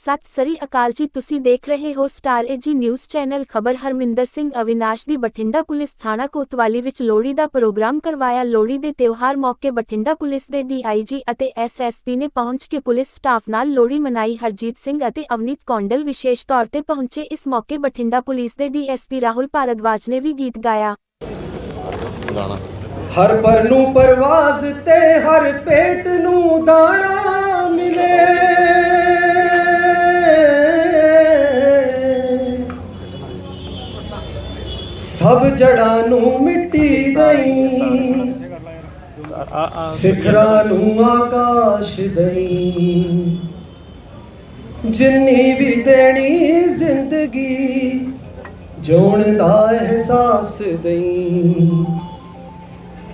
ਸਤਿ ਸ੍ਰੀ ਅਕਾਲ ਜੀ, ਤੁਸੀਂ ਦੇਖ ਰਹੇ ਹੋ ਸਟਾਰ ਏਜੀ ਨਿਊਜ਼ ਚੈਨਲ। ਖਬਰ ਹਰਮਿੰਦਰ ਸਿੰਘ ਅਵਿਨਾਸ਼ ਦੀ ਬਠਿੰਡਾ ਪੁਲਿਸ ਥਾਣਾ ਕੋਤਵਾਲੀ ਵਿੱਚ ਲੋਹੜੀ ਦਾ ਪ੍ਰੋਗਰਾਮ ਕਰਵਾਇਆ। ਲੋਹੜੀ ਦੇ ਤਿਉਹਾਰ ਮੌਕੇ ਬਠਿੰਡਾ ਪੁਲਿਸ ਦੇ ਡੀਆਈਜੀ ਅਤੇ ਐਸਐਸਪੀ ਨੇ ਪਹੁੰਚ ਕੇ ਪੁਲਿਸ ਸਟਾਫ ਨਾਲ ਲੋਹੜੀ ਮਨਾਈ। ਹਰਜੀਤ ਸਿੰਘ ਅਤੇ ਅਵਨੀਤ ਕੌਂਡਲ ਵਿਸ਼ੇਸ਼ ਤੌਰ ਤੇ ਪਹੁੰਚੇ। ਇਸ ਮੌਕੇ ਬਠਿੰਡਾ ਪੁਲਿਸ ਦੇ ਡੀਐਸਪੀ ਰਾਹੁਲ ਭਾਰਦਵਾਜ ਨੇ ਵੀ ਗੀਤ ਗਾਇਆ। ਹਰ ਪਰ ਨੂੰ ਪਰਵਾਜ਼ ਤੇ ਹਰ ਪੇਟ ਨੂੰ ਦਾਣਾ ਸਭ ਜੜਾਂ ਨੂੰ ਮਿੱਟੀ ਦਈ। ਸਿਖਰਾਂ ਨੂੰ ਆਕਾਸ਼ ਦਈ। ਜਿੰਨੀ ਵੀ ਦੇਣੀ ਜ਼ਿੰਦਗੀ, ਜਿਉਣ ਦਾ ਅਹਿਸਾਸ ਦਈ।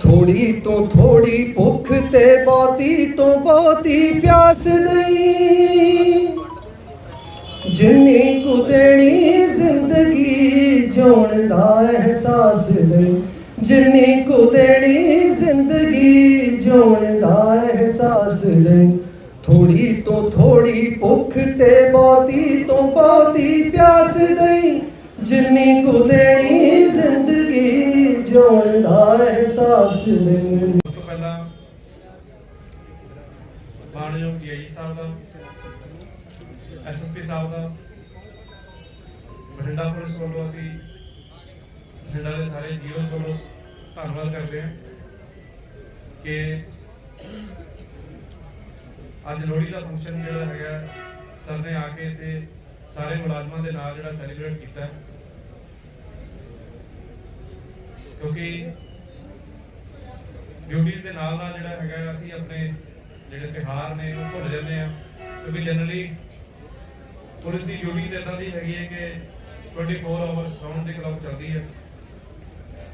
ਥੋੜੀ ਤੋਂ ਥੋੜੀ ਭੁੱਖ ਤੇ ਬਹੁਤੀ ਤੋਂ ਬਹੁਤੀ ਪਿਆਸ ਨਹੀਂ ਜਿੰਨੀ ਕੁ ਦੇਣੀ ਅਹਿਸਾਸ ਨਹੀਂ ਥੋੜੀ ਤੋਂ ਥੋੜੀ ਭੁੱਖ ਤੇ ਬਹੁਤੀ ਤੋਂ ਬਹੁਤੀ ਪਿਆਸ ਨਹੀਂ ਜਿੰਨੀ ਕੁ ਦੇਣੀ ਜ਼ਿੰਦਗੀ ਜਿਉਣ ਦਾ ਅਹਿਸਾਸ ਨਹੀਂ ਪਹਿਲਾਂ ਮਾਨਯੋਗ ਡੀਆਈ ਸਾਹਿਬ ਦਾ ਐਸਐਸਪੀ ਸਾਹਿਬ ਦਾ, ਬਠਿੰਡਾ ਪੁਲਿਸ ਵੱਲੋਂ ਅਸੀਂ ਬਠਿੰਡਾ ਦੇ ਸਾਰੇ ਜੀਓਸ ਵੱਲੋਂ ਧੰਨਵਾਦ ਕਰਦੇ ਹਾਂ ਕਿ ਅੱਜ ਲੋਹੜੀ ਦਾ ਫੰਕਸ਼ਨ ਜਿਹੜਾ ਹੈਗਾ, ਸਰ ਨੇ ਆ ਕੇ ਤੇ ਸਾਰੇ ਮੁਲਾਜ਼ਮਾਂ ਦੇ ਨਾਲ ਜਿਹੜਾ ਸੈਲੀਬ੍ਰੇਟ ਕੀਤਾ ਕਿਉਂਕਿ ਡਿਊਟੀਆਂ ਦੇ ਨਾਲ ਨਾਲ ਜਿਹੜਾ ਹੈਗਾ, ਅਸੀਂ ਆਪਣੇ ਜਿਹੜੇ ਤਿਉਹਾਰ ਨੇ ਉਹ ਭੁੱਲ ਜਾਂਦੇ ਆ ਕਿਉਂਕਿ ਜਨਰਲੀ ਪੁਲਿਸ ਦੀ ਡਿਊਟੀ ਇਦਾਂ ਦੀ ਹੈਗੀ ਹੈ ਕਿ 24 ਆਵਰਸ ਰਾਉਂਡ ਦੀ ਕਲੌਕ ਚੱਲਦੀ ਹੈ।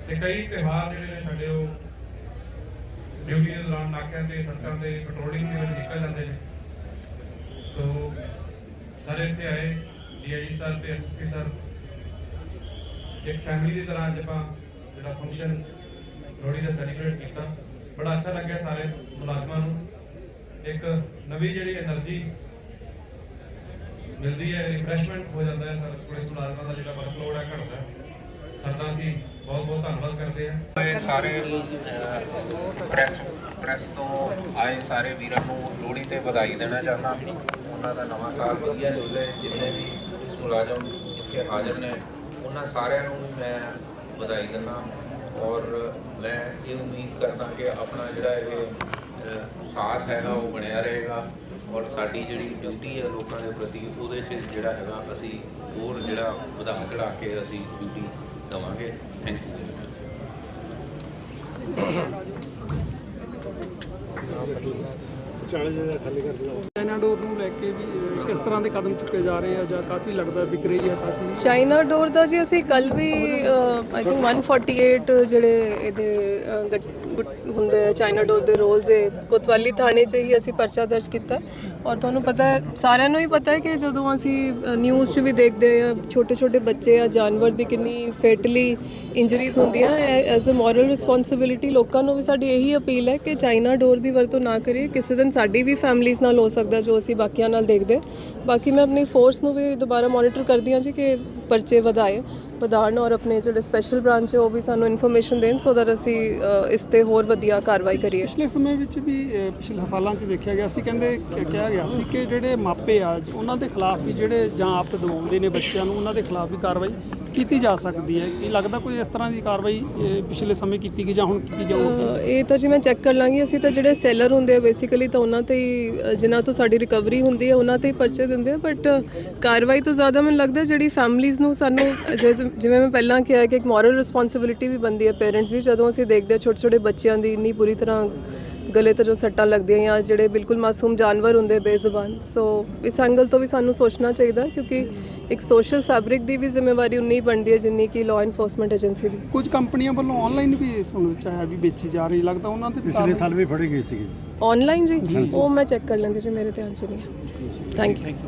ਤੇ ਕਈ ਤਿਉਹਾਰ ਜਿਹੜੇ ਨੇ ਸਾਡੇ ਉਹ ਡਿਊਟੀ ਦੇ ਦੌਰਾਨ ਨਾਕਿਆਂ ਤੇ ਸੜਕਾਂ ਤੇ ਪੈਟਰੋਲਿੰਗ ਦੇ ਵਿੱਚ ਨਿਕਲ ਜਾਂਦੇ ਨੇ। ਸੋ ਸਾਰੇ ਇੱਥੇ ਆਏ ਡੀਆਈਜੀ ਸਰ ਤੇ ਐਸਪੀ ਸਰ ਇੱਕ ਫੈਮਿਲੀ ਦੀ ਤਰ੍ਹਾਂ ਅੱਜ ਆਪਾਂ ਜਿਹੜਾ ਫੰਕਸ਼ਨ ਲੋਹੜੀ ਦਾ ਸੈਲੀਬ੍ਰੇਟ ਕੀਤਾ। ਬੜਾ ਅੱਛਾ ਲੱਗਿਆ ਸਾਰੇ ਮੁਲਾਜ਼ਮਾਂ ਨੂੰ। ਇੱਕ ਨਵੀਂ ਜਿਹੜੀ એનર્ਜੀ ਮਿਲਦੀ ਹੈ ਰਿਫਰੈਸ਼ਮੈਂਟ ਹੋ ਜਾਂਦਾ ਹੈ। ਸਾਰੇ ਪੁਲਿਸ ਮੁਲਾਜ਼ਮਾਂ ਦਾ ਜਿਹੜਾ ਵਰਕਲੋਡ ਹੈ, ਘਟਦਾ ਹੈ। ਸਰ ਦਾ ਬਹੁਤ ਬਹੁਤ ਧੰਨਵਾਦ ਕਰਦੇ ਹਾਂ। ਇਹ ਸਾਰੇ ਪ੍ਰੈਸ ਪ੍ਰੈਸ ਤੋਂ ਆਏ ਸਾਰੇ ਵੀਰਾਂ ਨੂੰ ਲੋਹੜੀ ਤੇ ਵਧਾਈ ਦੇਣਾ ਚਾਹੁੰਦਾ। ਉਹਨਾਂ ਦਾ ਨਵਾਂ ਸਾਲ ਵਧੀਆ ਨਿਕਲੇ ਜਿੰਨੇ ਵੀ ਪੁਲਿਸ ਮੁਲਾਜ਼ਮ ਇੱਥੇ ਹਾਜ਼ਰ ਨੇ, ਉਹਨਾਂ ਸਾਰਿਆਂ ਨੂੰ ਮੈਂ ਵਧਾਈ ਦਿੰਦਾ ਔਰ ਮੈਂ ਇਹ ਉਮੀਦ ਕਰਦਾ ਕਿ ਆਪਣਾ ਜਿਹੜਾ ਇਹ ਸਾਥ ਹੈਗਾ, ਉਹ ਬਣਿਆ ਰਹੇਗਾ। ਔਰ ਸਾਡੀ ਜਿਹੜੀ ਡਿਊਟੀ ਹੈ ਲੋਕਾਂ ਦੇ ਪ੍ਰਤੀ, ਉਹਦੇ 'ਚ ਜਿਹੜਾ ਹੈਗਾ, ਅਸੀਂ ਹੋਰ ਜਿਹੜਾ ਵਧਾ ਚੜਾ ਕੇ ਅਸੀਂ ਡਿਊਟੀ ਦੇਵਾਂਗੇ ਥੈਂਕ ਯੂ ਚਾਈਨਾ ਡੋਰ ਨੂੰ ਲੈ ਕੇ ਵੀ ਕਿਸ ਤਰ੍ਹਾਂ ਦੇ ਕਦਮ ਚੁੱਕੇ ਜਾ ਰਹੇ ਆ ਜਾਂ ਕਾਫੀ ਲੱਗਦਾ ਵਿਕ ਰਹੀ ਹੈ ਕਾਫੀ? ਚਾਈਨਾ ਡੋਰ ਦਾ ਜੀ ਅਸੀਂ ਕੱਲ ਵੀ ਆਈ ਥਿੰਕ 148 ਜਿਹੜੇ ਇਹਦੇ ਅਹ, ਗੁੱਟ- ਹੁੰਦੇ ਆ, ਚਾਈਨਾ ਡੋਰ ਦੇ ਰੋਲਸ ਇਹ ਕੋਤਵਾਲੀ ਥਾਣੇ 'ਚ ਹੀ ਅਸੀਂ ਪਰਚਾ ਦਰਜ ਕੀਤਾ। ਔਰ ਤੁਹਾਨੂੰ ਪਤਾ ਹੈ, ਸਾਰਿਆਂ ਨੂੰ ਹੀ ਪਤਾ ਹੈ ਕਿ ਜਦੋਂ ਅਸੀਂ ਨਿਊਜ਼ 'ਚ ਵੀ ਦੇਖਦੇ ਆ ਛੋਟੇ ਛੋਟੇ ਬੱਚੇ ਆ, ਜਾਨਵਰ ਦੀ ਕਿੰਨੀ ਫੇਟਲੀ ਇੰਜਰੀਜ਼ ਹੁੰਦੀਆਂ ਐਜ਼ ਅ ਮੋਰਲ ਰਿਸਪੌਂਸਿਬਿਲਿਟੀ ਲੋਕਾਂ ਨੂੰ ਵੀ ਸਾਡੀ ਇਹੀ ਅਪੀਲ ਹੈ ਕਿ ਚਾਈਨਾ ਡੋਰ ਦੀ ਵਰਤੋਂ ਨਾ ਕਰੀਏ। ਕਿਸੇ ਦਿਨ ਸਾਡੀ ਵੀ ਫੈਮਲੀਜ਼ ਨਾਲ ਹੋ ਸਕਦਾ ਜੋ ਅਸੀਂ ਬਾਕੀਆਂ ਨਾਲ ਦੇਖਦੇ। ਬਾਕੀ ਮੈਂ ਆਪਣੀ ਫੋਰਸ ਨੂੰ ਵੀ ਦੁਬਾਰਾ ਮੋਨੀਟਰ ਕਰਦੀ ਹਾਂ ਜੀ ਕਿ ਪਰਚੇ ਵਧਾਏ। ਵਧਾਉਣ ਔਰ ਆਪਣੇ ਜਿਹੜੇ ਸਪੈਸ਼ਲ ਬ੍ਰਾਂਚ ਹੈ, ਉਹ ਵੀ ਸਾਨੂੰ ਇਨਫੋਰਮੇਸ਼ਨ ਦੇਣ ਸੋ ਦੈਟ ਅਸੀਂ ਇਸ ਤੇ ਹੋਰ ਵਧੀਆ ਕਾਰਵਾਈ ਕਰੀਏ। ਪਿਛਲੇ ਸਮੇਂ ਵਿੱਚ ਵੀ ਪਿਛਲੇ ਸਾਲਾਂ 'ਚ ਦੇਖਿਆ ਗਿਆ ਸੀ, ਕਹਿੰਦੇ ਕਿਹਾ ਗਿਆ ਸੀ ਕਿ ਜਿਹੜੇ ਮਾਪੇ ਆ, ਉਹਨਾਂ ਦੇ ਖਿਲਾਫ ਵੀ ਜਿਹੜੇ ਜਾਂ ਆਪ ਦਵਾਉਂਦੇ ਨੇ ਬੱਚਿਆਂ ਨੂੰ, ਉਹਨਾਂ ਦੇ ਖਿਲਾਫ ਵੀ ਕਾਰਵਾਈ ਕੀਤੀ ਜਾ ਸਕਦੀ ਹੈ? ਕੀ ਲੱਗਦਾ ਕੋਈ ਇਸ ਤਰ੍ਹਾਂ ਦੀ ਕਾਰਵਾਈ ਅਹ, ਪਿਛਲੇ ਸਮੇਂ ਕੀਤੀ ਗਈ ਜਾਂ ਹੁਣ ਕੀਤੀ ਜਾਊਗੀ? ਅ, ਇਹ ਤਾਂ ਜੀ ਮੈਂ ਚੈੱਕ ਕਰ ਲਾਂਗੀ। ਅਸੀਂ ਤਾਂ ਜਿਹੜੇ ਸੈਲਰ ਹੁੰਦੇ ਆ ਬੇਸਿਕਲੀ ਤਾਂ ਉਹਨਾਂ ਤੇ ਹੀ ਅ, ਜਿਨ੍ਹਾਂ ਤੋਂ ਸਾਡੀ ਰਿਕਵਰੀ ਹੁੰਦੀ ਹੈ ਉਹਨਾਂ ਤੇ ਹੀ ਪਰਚੇ ਦਿੰਦੇ ਆ। ਬਟ ਕਾਰਵਾਈ ਤੋਂ ਜ਼ਿਆਦਾ ਮੈਨੂੰ ਲੱਗਦਾ ਜਿਹੜੀ ਫੈਮਲੀਆਂ ਨੂੰ ਸਾਨੂੰ ਜਿ- ਜਿਵੇਂ ਮੈਂ ਪਹਿਲਾਂ ਕਿਹਾ ਕਿ ਇੱਕ ਮੋਰਲ ਰਿਸਪੌਂਸਿਬਿਲਿਟੀ ਵੀ ਬੰਦੀ ਹੈ ਪੇਰੈਂਟਸ ਦੀ। ਜਦੋਂ ਅਸੀਂ ਦੇਖਦੇ ਹਾਂ ਛੋਟੇ ਛੋਟੇ ਬੱਚਿਆਂ ਦੀ ਇੰਨੀ ਬੁਰੀ ਤਰ੍ਹਾਂ ਗਲੇ ਤੇ ਜੋ ਸੱਟਾਂ ਲੱਗਦੀਆਂ ਜਾਂ ਜਿਹੜੇ ਬਿਲਕੁਲ ਮਾਸੂਮ ਜਾਨਵਰ ਹੁੰਦੇ ਬੇਜ਼ੁਬਾਨ ਸੋ ਇਸ ਐਂਗਲ ਤੋਂ ਵੀ ਸਾਨੂੰ ਸੋਚਣਾ ਚਾਹੀਦਾ ਕਿਉਂਕਿ ਇੱਕ ਸੋਸ਼ਲ ਫੈਬਰਿਕ ਦੀ ਵੀ ਜ਼ਿੰਮੇਵਾਰੀ ਉਨੀ ਹੀ ਬਣਦੀ ਹੈ ਜਿੰਨੀ ਕਿ ਲਾਅ ਐਨਫੋਰਸਮੈਂਟ ਏਜੰਸੀ ਦੀ। ਕੁਝ ਕੰਪਨੀਆਂ ਵੱਲੋਂ ਆਨਲਾਈਨ ਵੀ ਸੁਣ ਵਿੱਚ ਆਇਆ ਵੀ ਵੇਚੀ ਜਾ ਰਹੀ ਲੱਗਦਾ ਉਹਨਾਂ ਤੇ ਪਿਛਲੇ ਸਾਲ ਵੀ ਫੜੇ ਗਏ ਸੀਗੇ। ਆਨਲਾਈਨ ਜੀ? ਉਹ ਮੈਂ ਚੈੱਕ ਕਰ ਲੈਂਦੀ ਜੀ ਮੇਰੇ ਧਿਆਨ ਚ ਨਹੀਂ ਹੈ। Thank you